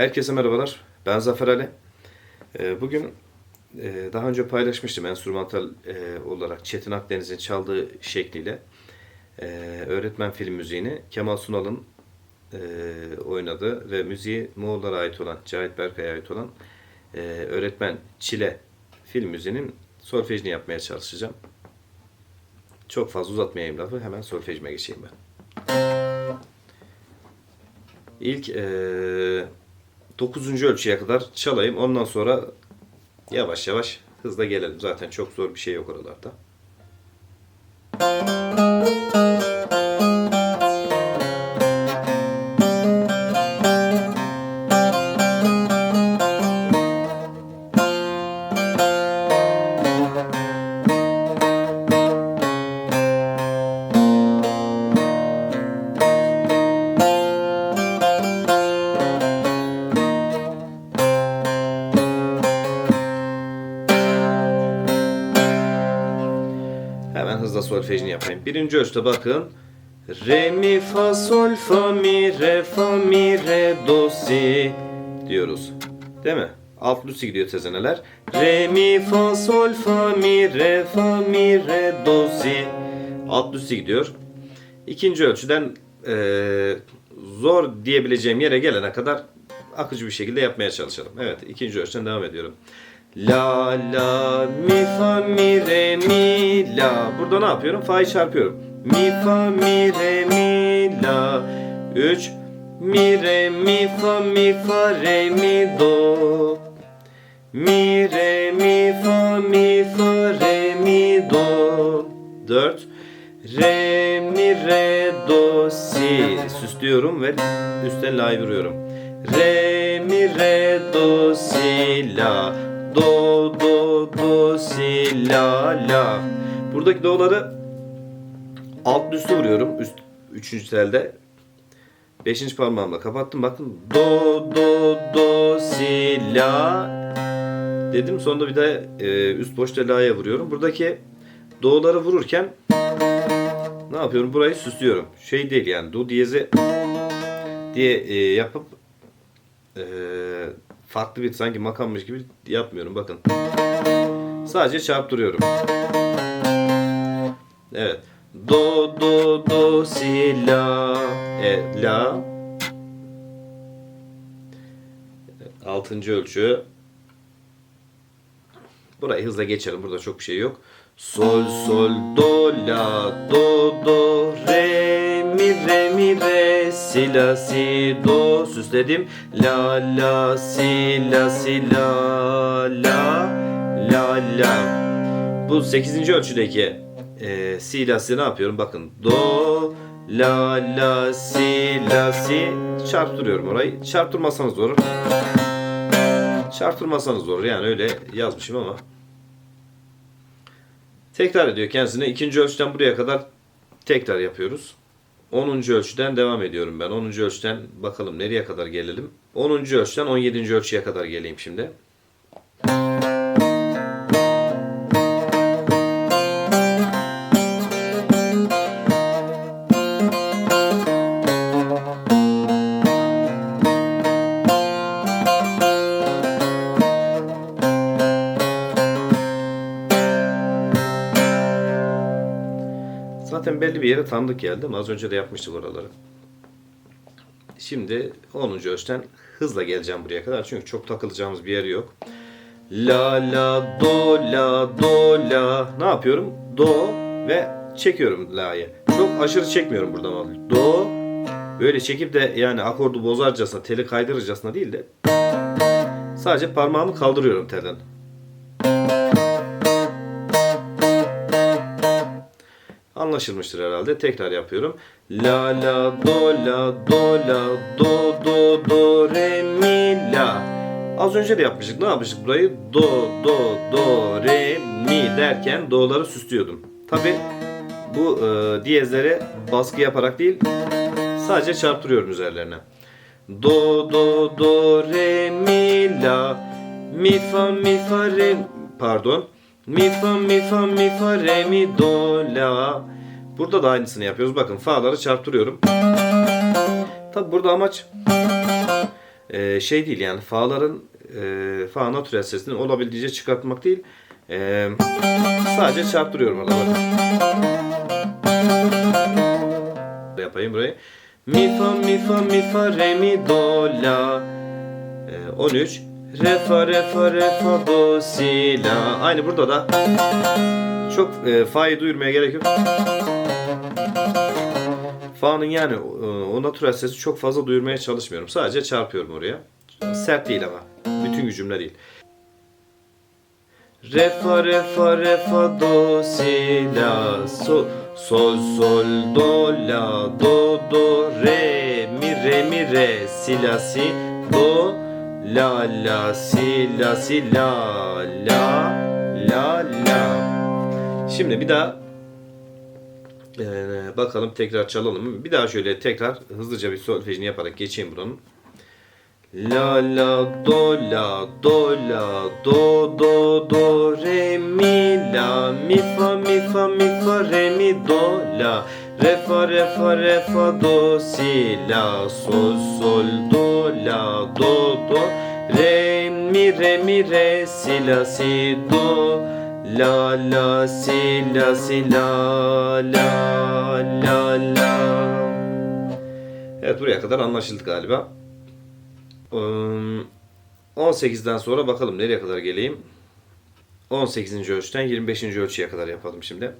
Herkese merhabalar. Ben Zafer Ali. Ee, Bugün e, daha önce paylaşmıştım enstrümantal e, olarak Çetin Akdeniz'in çaldığı şekliyle e, öğretmen film müziğini Kemal Sunal'ın oynadığı ve müziği Moğollara ait olan, Cahit Berkay'a ait olan öğretmen Çile film müziğinin solfejini yapmaya çalışacağım. Çok fazla uzatmayayım lafı, hemen solfejime geçeyim ben. İlk eee 9. ölçüye kadar çalayım. Ondan sonra yavaş yavaş hızla gelelim. Zaten çok zor bir şey yok oralarda. Hemen Birinci ölçüde bakın. Re mi fa sol fa mi re fa mi re do si diyoruz. Değil mi? Alt üstü gidiyor tezeneler. Re mi fa sol fa mi re fa mi re do si. Alt üstü gidiyor. İkinci ölçüden eee, zor diyebileceğim yere gelene kadar akıcı bir şekilde yapmaya çalışalım. Evet ikinci ölçüden devam ediyorum. La la mi fa mi re mi la. Burada ne yapıyorum? Fa'yı çarpıyorum. Mi fa mi re mi la. 3 mi re mi fa mi fa re mi do. Mi re mi fa mi fa re mi do. 4 Re mi re do si süslüyorum ve üstten la'yı vuruyorum. Re mi re do si la do do do si la la. Buradaki do'ları alt üstü vuruyorum. Üst üçüncü telde. Beşinci parmağımla kapattım. Bakın do do do si la dedim. Sonunda bir de e, üst boşta la'ya vuruyorum. Buradaki do'ları vururken ne yapıyorum? Burayı süslüyorum. Şey değil yani do diyezi diye e, yapıp e, farklı bir sanki makammış gibi yapmıyorum. Bakın. Sadece çarptırıyorum. Evet. Do do do si la e, la Altıncı ölçü. Burayı hızla geçelim. Burada çok bir şey yok. Sol sol do la do do re mi re mi re si la si do süsledim. La la si la si la la la. La bu 8. ölçüdeki e, si la si ne yapıyorum? Bakın do la la si la si. Çarptırıyorum orayı. Çarptırmasanız olur. Çarptırmasanız olur. Yani öyle yazmışım ama. Tekrar ediyor kendisine. İkinci ölçüden buraya kadar tekrar yapıyoruz. 10. ölçüden devam ediyorum ben. 10. ölçüden bakalım nereye kadar gelelim. 10. ölçüden 17. ölçüye kadar geleyim şimdi. Zaten bir yere tanıdık geldi ama az önce de yapmıştık oraları. Şimdi 10. ölçüden hızla geleceğim buraya kadar çünkü çok takılacağımız bir yer yok. La la do la do la ne yapıyorum? Do ve çekiyorum la'yı. Çok aşırı çekmiyorum buradan ama. Do böyle çekip de yani akordu bozarcasına, teli kaydırırcasına değil de sadece parmağımı kaldırıyorum telden. Anlaşılmıştır herhalde. Tekrar yapıyorum. La la do la do la do do do re mi la. Az önce de yapmıştık. Ne yapmıştık burayı? Do do do re mi derken do'ları süslüyordum. Tabi bu e, diyezleri baskı yaparak değil sadece çarptırıyorum üzerlerine. Do do do re mi la mi fa mi fa re pardon mi fa mi fa mi fa re mi do la Burada da aynısını yapıyoruz. Bakın fa'ları çarptırıyorum. Tabi burada amaç e, şey değil yani fa'ların e, fa natürel sesini olabildiğince çıkartmak değil. E, sadece çarptırıyorum orada bakın. Yapayım burayı. Mi fa mi fa mi fa re mi do la. E, 13. Re fa re fa re fa do si la. Aynı burada da çok e, fa'yı duyurmaya gerek yok. Fa'nın yani e, o natürel sesi çok fazla duyurmaya çalışmıyorum. Sadece çarpıyorum oraya. Sert değil ama. Bütün gücümle değil. Re fa re fa re fa do si la sol sol sol do la do do re mi re mi re si la si do la la si la si la la la la Şimdi bir daha ee, bakalım tekrar çalalım mı? Bir daha şöyle tekrar hızlıca bir solfejini yaparak geçeyim buranın. La la do la do la do do do re mi la. Mi fa mi fa mi fa re mi do la. Re fa re fa re fa do si la. Sol sol do la do do. Re mi re mi re si la si do La la si la si la la la la. Evet buraya kadar anlaşıldı galiba. Um, 18'den sonra bakalım nereye kadar geleyim. 18. ölçüden 25. ölçüye kadar yapalım şimdi.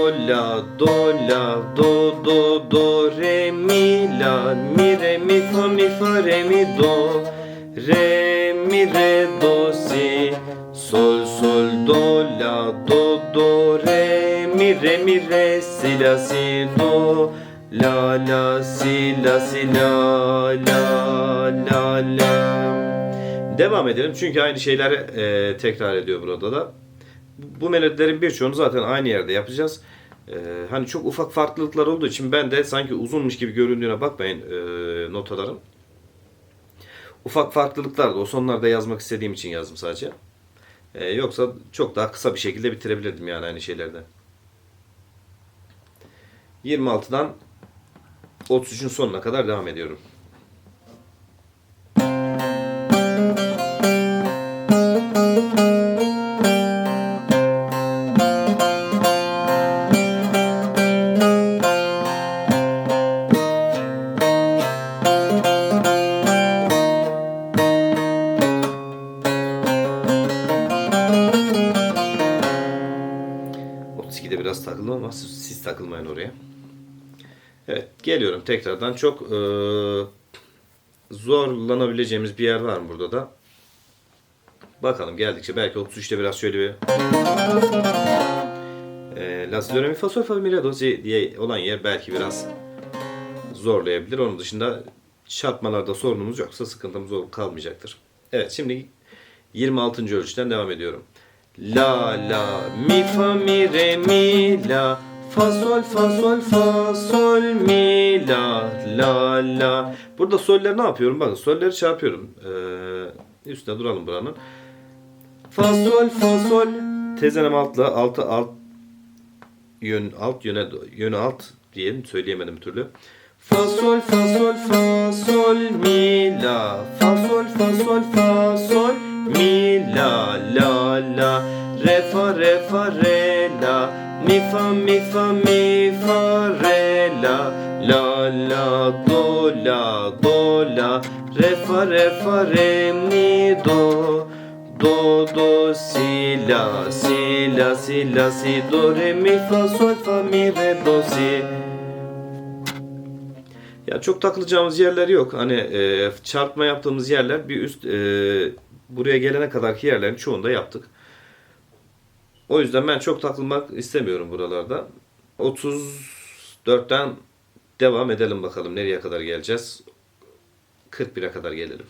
Do la do la do do do re mi la mi re mi fa mi fa re mi do. Re mi re do si. Sol sol do la do do re mi re mi re si la si do. La la si la si la la la la. Devam edelim çünkü aynı şeyleri e, tekrar ediyor burada da bu melodilerin birçoğunu zaten aynı yerde yapacağız. Ee, hani çok ufak farklılıklar olduğu için ben de sanki uzunmuş gibi göründüğüne bakmayın e, notaların. Ufak farklılıklar da o sonlarda yazmak istediğim için yazdım sadece. Ee, yoksa çok daha kısa bir şekilde bitirebilirdim yani aynı şeylerde. 26'dan 33'ün sonuna kadar devam ediyorum. Biraz takıldım ama siz, takılmayın oraya. Evet geliyorum tekrardan. Çok e, zorlanabileceğimiz bir yer var mı burada da? Bakalım geldikçe belki 33'te biraz şöyle bir e, La do re mi fa sol fa mi re do si diye olan yer belki biraz zorlayabilir. Onun dışında çarpmalarda sorunumuz yoksa sıkıntımız kalmayacaktır. Evet şimdi 26. ölçüden devam ediyorum. La la mi fa mi re mi la fa sol fa sol fa sol mi la la la. Burada solleri ne yapıyorum? Bakın solleri çarpıyorum. Ee, üstüne duralım buranın. Fa sol fa sol tezenem altla altı alt yön alt yöne yönü alt diyelim söyleyemedim bir türlü. Fa sol fa sol fa sol mi la fa sol fa sol fa sol mi la la la. Re fa re fa re la. Mi fa mi fa mi fa re la. La la do la do la. Re fa re fa re mi do. Do do si la si la si la si do re mi fa sol fa mi re do si. Ya çok takılacağımız yerler yok. Hani e, çarpma yaptığımız yerler bir üst e, buraya gelene kadarki yerlerin çoğunda yaptık. O yüzden ben çok takılmak istemiyorum buralarda. 34'ten devam edelim bakalım nereye kadar geleceğiz. 41'e kadar gelelim.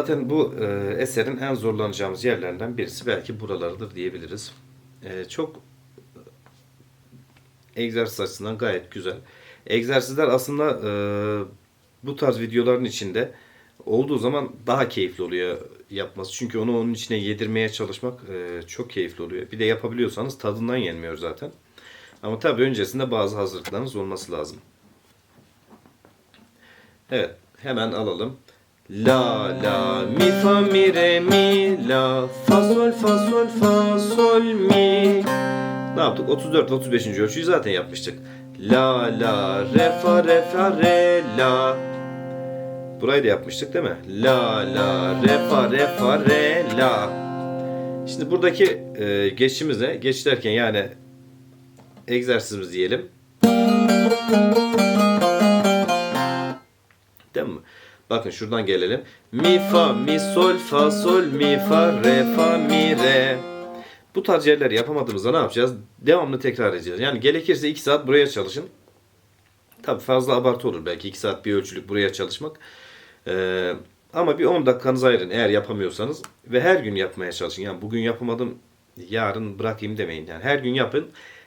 Zaten bu e, eserin en zorlanacağımız yerlerinden birisi belki buralarıdır diyebiliriz. E, çok egzersiz açısından gayet güzel. Egzersizler aslında e, bu tarz videoların içinde olduğu zaman daha keyifli oluyor yapması. Çünkü onu onun içine yedirmeye çalışmak e, çok keyifli oluyor. Bir de yapabiliyorsanız tadından yenmiyor zaten. Ama tabii öncesinde bazı hazırlıklarınız olması lazım. Evet, hemen alalım. La la mi fa mi re mi la fa sol fa sol fa sol mi. Ne yaptık? 34 ve 35. ölçüyü zaten yapmıştık. La la re fa re fa re la. Burayı da yapmıştık değil mi? La la re fa re fa re la. Şimdi buradaki e, geçişimize geç derken yani egzersizimiz diyelim. Bakın şuradan gelelim. Mi fa mi sol fa sol mi fa re fa mi re. Bu tarz yerler yapamadığımızda ne yapacağız? Devamlı tekrar edeceğiz. Yani gerekirse 2 saat buraya çalışın. Tabi fazla abartı olur belki 2 saat bir ölçülük buraya çalışmak. Ee, ama bir 10 dakikanızı ayırın eğer yapamıyorsanız. Ve her gün yapmaya çalışın. Yani bugün yapamadım yarın bırakayım demeyin. Yani her gün yapın.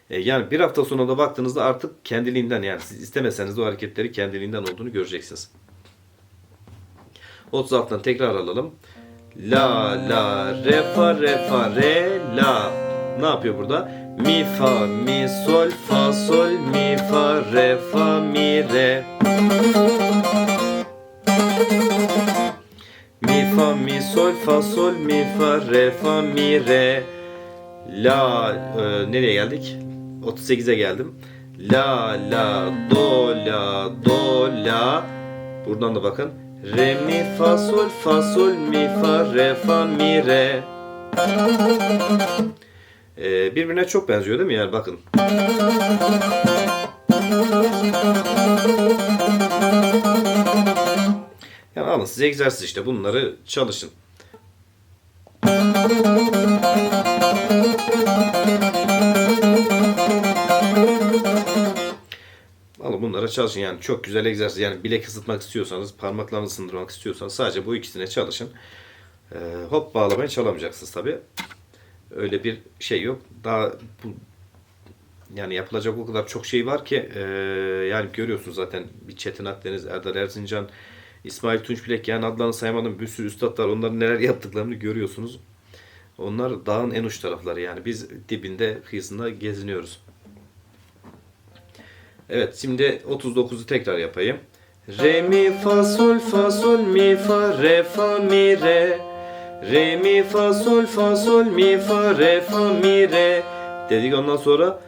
Ee, yani bir hafta sonra da baktığınızda artık kendiliğinden yani siz istemeseniz de o hareketleri kendiliğinden olduğunu göreceksiniz. 36'dan tekrar alalım. La la re fa re fa re la. Ne yapıyor burada? Mi fa mi sol fa sol mi fa re fa mi re. Mi fa mi sol fa sol mi fa re fa mi re. La e, nereye geldik? 38'e geldim. La la do la do la. Buradan da bakın. Re mi fa sol fa sol mi fa re fa mi re. Ee, birbirine çok benziyor değil mi yani bakın. Yani alın size egzersiz işte bunları çalışın. Bunlara çalışın yani çok güzel egzersiz yani bilek ısıtmak istiyorsanız parmaklarınızı sındırmak istiyorsanız sadece bu ikisine çalışın. Ee, hop bağlamaya çalamayacaksınız tabi. Öyle bir şey yok. Daha bu yani yapılacak o kadar çok şey var ki e, yani görüyorsunuz zaten bir Çetin Akdeniz, Erdal Erzincan, İsmail Tunç Bilek yani adlarını saymadım bir sürü üstadlar onların neler yaptıklarını görüyorsunuz. Onlar dağın en uç tarafları yani biz dibinde kıyısında geziniyoruz. Evet şimdi 39'u tekrar yapayım. Re mi fa sol fa sol mi fa re fa mi re. Re mi fa sol fa sol mi fa re fa mi re. Dedik ondan sonra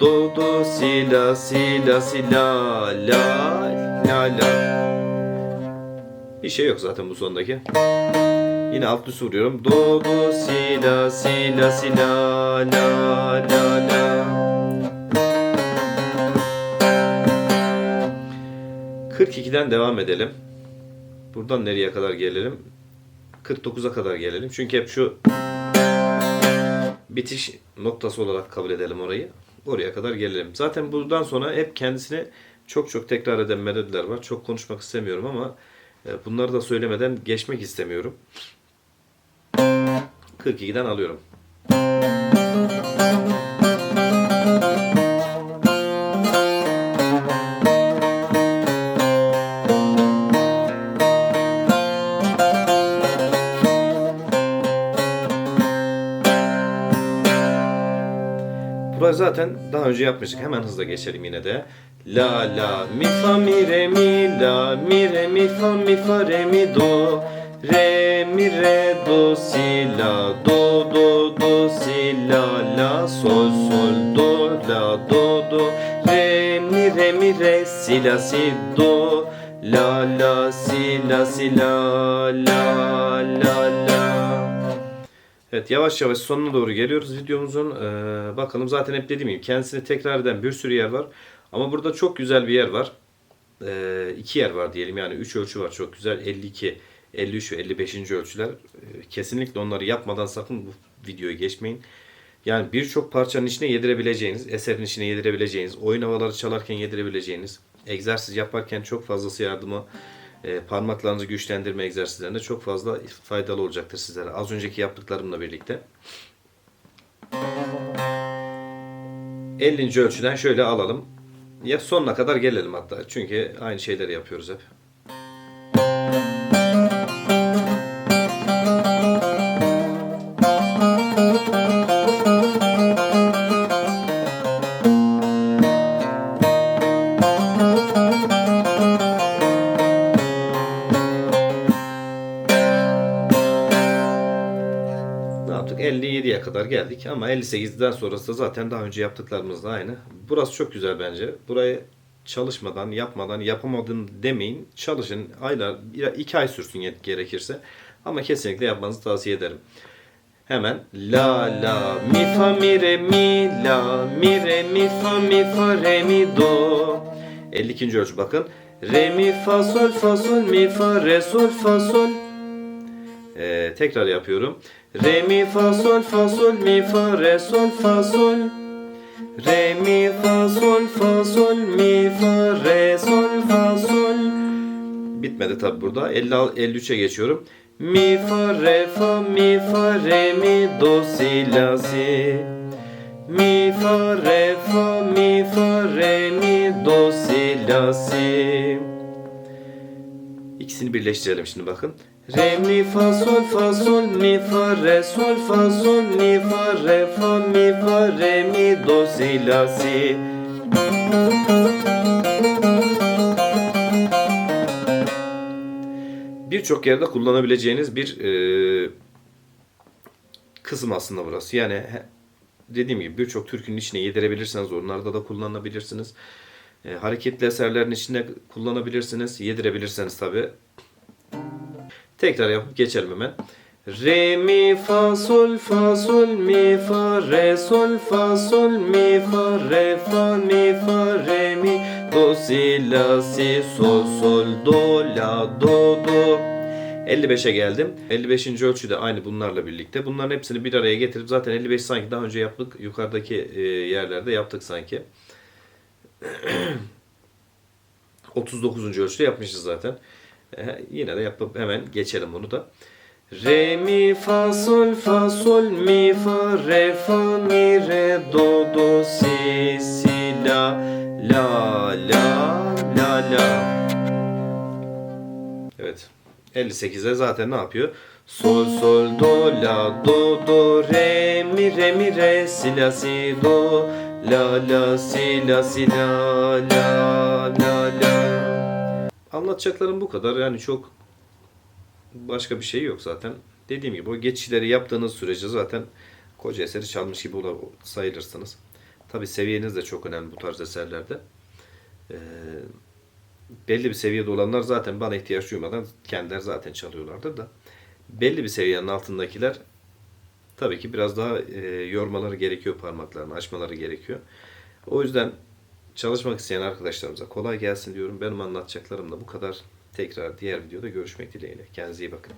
do do si la si la si la la la la. Bir şey yok zaten bu sondaki. Yine alt üst vuruyorum. Do do si la si la si la la la la. 42'den devam edelim. Buradan nereye kadar gelelim? 49'a kadar gelelim. Çünkü hep şu bitiş noktası olarak kabul edelim orayı. Oraya kadar gelelim. Zaten buradan sonra hep kendisine çok çok tekrar eden melodiler var. Çok konuşmak istemiyorum ama e, bunları da söylemeden geçmek istemiyorum. 42'den alıyorum. Önce yapmıştık. Hemen hızla geçelim yine de. La la mi fa mi re mi la mi re mi fa mi fa re mi do. Re mi re do si la do do do si la la. Sol sol do la do do. Re mi re mi re si la si do. La la si la si la la la la Evet yavaş yavaş sonuna doğru geliyoruz videomuzun. Ee, bakalım zaten hep dediğim gibi kendisini tekrar eden bir sürü yer var. Ama burada çok güzel bir yer var. Ee, iki yer var diyelim yani üç ölçü var çok güzel. 52, 53 ve 55. ölçüler. Ee, kesinlikle onları yapmadan sakın bu videoyu geçmeyin. Yani birçok parçanın içine yedirebileceğiniz, eserin içine yedirebileceğiniz, oyun havaları çalarken yedirebileceğiniz, egzersiz yaparken çok fazlası yardıma e, parmaklarınızı güçlendirme egzersizlerinde çok fazla faydalı olacaktır sizlere. Az önceki yaptıklarımla birlikte. 50. ölçüden şöyle alalım. Ya sonuna kadar gelelim hatta. Çünkü aynı şeyleri yapıyoruz hep. Geldik ama 58'den sonrası da zaten daha önce yaptıklarımızla aynı. Burası çok güzel bence. Burayı çalışmadan, yapmadan, yapamadım demeyin. Çalışın. Aylar, iki ay sürsün gerekirse. Ama kesinlikle yapmanızı tavsiye ederim. Hemen la la mi fa mi re mi la mi re mi fa mi fa re mi do 52. ölçü bakın re mi fa sol fa sol mi fa re sol fa sol ee, tekrar yapıyorum. Re mi fa sol fa sol mi fa re sol fa sol. Re mi fa sol fa sol mi fa re sol fa sol. Bitmedi tabi burada. 50 53'e geçiyorum. Mi fa re fa mi fa re mi do si la si. Mi fa re fa mi fa re mi do si la si. İkisini birleştirelim şimdi bakın. Re mi fa sol fa sol mi fa re sol fa sol mi fa re fa mi fa re mi do si la si. Birçok yerde kullanabileceğiniz bir e, kısım aslında burası. Yani dediğim gibi birçok türkünün içine yedirebilirsiniz. Onlarda da kullanabilirsiniz. E, hareketli eserlerin içine kullanabilirsiniz. Yedirebilirsiniz tabi. Tekrar yapıp geçelim hemen. Re mi fa sol fa sol mi fa re sol fa sol mi fa re fa mi fa re mi do si la si sol sol do la do do 55'e geldim. 55. ölçü de aynı bunlarla birlikte. Bunların hepsini bir araya getirip zaten 55 sanki daha önce yaptık. Yukarıdaki e, yerlerde yaptık sanki. 39. ölçüde yapmışız zaten. E, yine de yapıp hemen geçelim bunu da. Re mi fa sol fa sol mi fa re fa mi re do do si si la la la la la. Evet. 58'e zaten ne yapıyor? Sol sol do la do do re mi re mi re si la si do la la si la si la la la la. Anlatacaklarım bu kadar. Yani çok başka bir şey yok zaten. Dediğim gibi o geçişleri yaptığınız sürece zaten koca eseri çalmış gibi sayılırsınız. Tabi seviyeniz de çok önemli bu tarz eserlerde. Ee, belli bir seviyede olanlar zaten bana ihtiyaç duymadan kendileri zaten çalıyorlardır da. Belli bir seviyenin altındakiler tabii ki biraz daha e, yormaları gerekiyor parmaklarını, açmaları gerekiyor. O yüzden çalışmak isteyen arkadaşlarımıza kolay gelsin diyorum. Benim anlatacaklarım da bu kadar. Tekrar diğer videoda görüşmek dileğiyle. Kendinize iyi bakın.